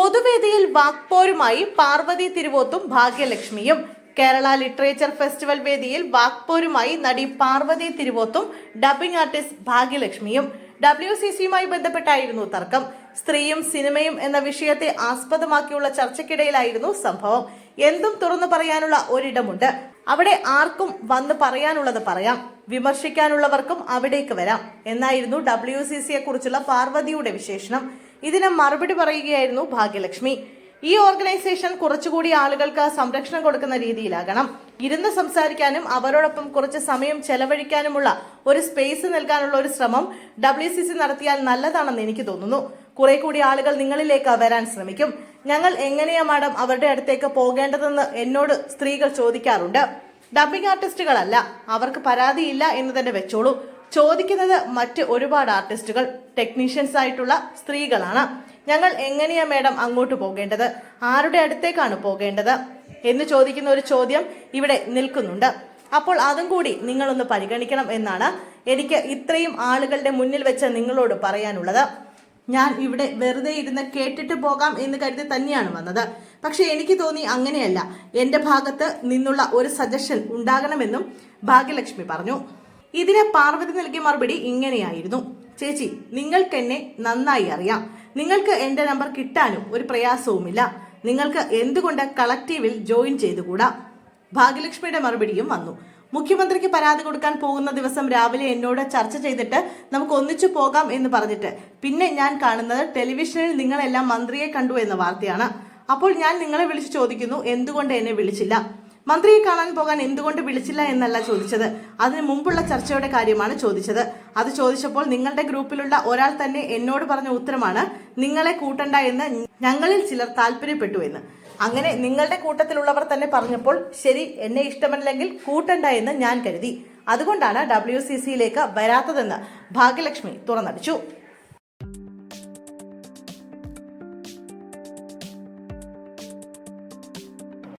പൊതുവേദിയിൽ വാക്പോരുമായി പാർവതി തിരുവോത്തും ഭാഗ്യലക്ഷ്മിയും. കേരള ലിറ്ററേച്ചർ ഫെസ്റ്റിവൽ വേദിയിൽ വാക്പോരുമായി നടി പാർവതി തിരുവോത്തും ഡബിംഗ് ആർട്ടിസ്റ്റ് ഭാഗ്യലക്ഷ്മിയും. ഡബ്ല്യു സി സിയുമായി ബന്ധപ്പെട്ടായിരുന്നു തർക്കം. സ്ത്രീയും സിനിമയും എന്ന വിഷയത്തെ ആസ്പദമാക്കിയുള്ള ചർച്ചയ്ക്കിടയിലായിരുന്നു സംഭവം. എന്തും തുറന്നു പറയാനുള്ള ഒരിടമുണ്ട്. അവിടെ ആർക്കും വന്ന് പറയാനുള്ളത് പറയാം. വിമർശിക്കാനുള്ളവർക്കും അവിടേക്ക് വരാം. എന്നായിരുന്നു ഡബ്ല്യു സി സിയെ കുറിച്ചുള്ള പാർവതിയുടെ വിശേഷണം. ഇതിന് മറുപടി പറയുകയായിരുന്നു ഭാഗ്യലക്ഷ്മി. ഈ ഓർഗനൈസേഷൻ കുറച്ചുകൂടി ആളുകൾക്ക് സംരക്ഷണം കൊടുക്കുന്ന രീതിയിലാകണം. ഇരുന്ന് സംസാരിക്കാനും അവരോടൊപ്പം കുറച്ച് സമയം ചെലവഴിക്കാനുമുള്ള ഒരു സ്പേസ് നൽകാനുള്ള ഒരു ശ്രമം ഡബ്ല്യു സി സി നടത്തിയാൽ നല്ലതാണെന്ന് എനിക്ക് തോന്നുന്നു. കുറെ കൂടി ആളുകൾ നിങ്ങളിലേക്ക് വരാൻ ശ്രമിക്കും. ഞങ്ങൾ എങ്ങനെയാ മാഡം അവരുടെ അടുത്തേക്ക് പോകേണ്ടതെന്ന് എന്നോട് സ്ത്രീകൾ ചോദിക്കാറുണ്ട്. ഡബിംഗ് ആർട്ടിസ്റ്റുകളല്ല അവർക്ക് പരാതിയില്ല എന്ന് തന്നെ വെച്ചോളൂ. ചോദിക്കുന്നത് മറ്റ് ഒരുപാട് ആർട്ടിസ്റ്റുകൾ ടെക്നീഷ്യൻസ് ആയിട്ടുള്ള സ്ത്രീകളാണ്. ഞങ്ങൾ എങ്ങനെയാ മേഡം അങ്ങോട്ട് പോകേണ്ടത്? ആരുടെ അടുത്തേക്കാണ് പോകേണ്ടത്? എന്ന് ചോദിക്കുന്ന ഒരു ചോദ്യം ഇവിടെ നിൽക്കുന്നുണ്ട്. അപ്പോൾ അതും കൂടി നിങ്ങളൊന്ന് പരിഗണിക്കണം എന്നാണ് എനിക്ക് ഇത്രയും ആളുകളുടെ മുന്നിൽ വെച്ച് നിങ്ങളോട് പറയാനുള്ളത്. ഞാൻ ഇവിടെ വെറുതെ ഇരുന്ന് കേട്ടിട്ട് പോകാം എന്ന് കരുതി തന്നെയാണ് വന്നത്. പക്ഷെ എനിക്ക് തോന്നി അങ്ങനെയല്ല. എന്റെ ഭാഗത്ത് നിന്നുള്ള ഒരു സജഷൻ ഉണ്ടാകണമെന്നും ഭാഗ്യലക്ഷ്മി പറഞ്ഞു. ഇതിന് പാർവതി നൽകിയ മറുപടി ഇങ്ങനെയായിരുന്നു. ചേച്ചി നിങ്ങൾക്ക് എന്നെ നന്നായി അറിയാം. നിങ്ങൾക്ക് എന്റെ നമ്പർ കിട്ടാനും ഒരു പ്രയാസവുമില്ല. നിങ്ങൾക്ക് എന്തുകൊണ്ട് കളക്റ്റീവിൽ ജോയിൻ ചെയ്തുകൂടാ? ഭാഗ്യലക്ഷ്മിയുടെ മറുപടിയും വന്നു. മുഖ്യമന്ത്രിക്ക് പരാതി കൊടുക്കാൻ പോകുന്ന ദിവസം രാവിലെ എന്നോട് ചർച്ച ചെയ്തിട്ട് നമുക്ക് ഒന്നിച്ചു പോകാം എന്ന് പറഞ്ഞിട്ട് പിന്നെ ഞാൻ കാണുന്നത് ടെലിവിഷനിൽ നിങ്ങളെല്ലാം മന്ത്രിയെ കണ്ടു എന്ന വാർത്തയാണ്. അപ്പോൾ ഞാൻ നിങ്ങളെ വിളിച്ചു ചോദിക്കുന്നു എന്തുകൊണ്ട് എന്നെ വിളിച്ചില്ല? മന്ത്രിയെ കാണാൻ പോകാൻ എന്തുകൊണ്ട് വിളിച്ചില്ല എന്നല്ല ചോദിച്ചത്. അതിന് മുമ്പുള്ള ചർച്ചയുടെ കാര്യമാണ് ചോദിച്ചത്. അത് ചോദിച്ചപ്പോൾ നിങ്ങളുടെ ഗ്രൂപ്പിലുള്ള ഒരാൾ തന്നെ എന്നോട് പറഞ്ഞ ഉത്തരമാണ് നിങ്ങളെ കൂട്ടണ്ട എന്ന് ഞങ്ങളിൽ ചിലർ താല്പര്യപ്പെട്ടു എന്ന്. അങ്ങനെ നിങ്ങളുടെ കൂട്ടത്തിലുള്ളവർ തന്നെ പറഞ്ഞപ്പോൾ ശരി എന്നെ ഇഷ്ടമല്ലെങ്കിൽ കൂട്ടണ്ട എന്ന് ഞാൻ കരുതി. അതുകൊണ്ടാണ് ഡബ്ല്യു സി സിയിലേക്ക് വരാത്തതെന്ന് ഭാഗ്യലക്ഷ്മി തുറന്നടിച്ചു.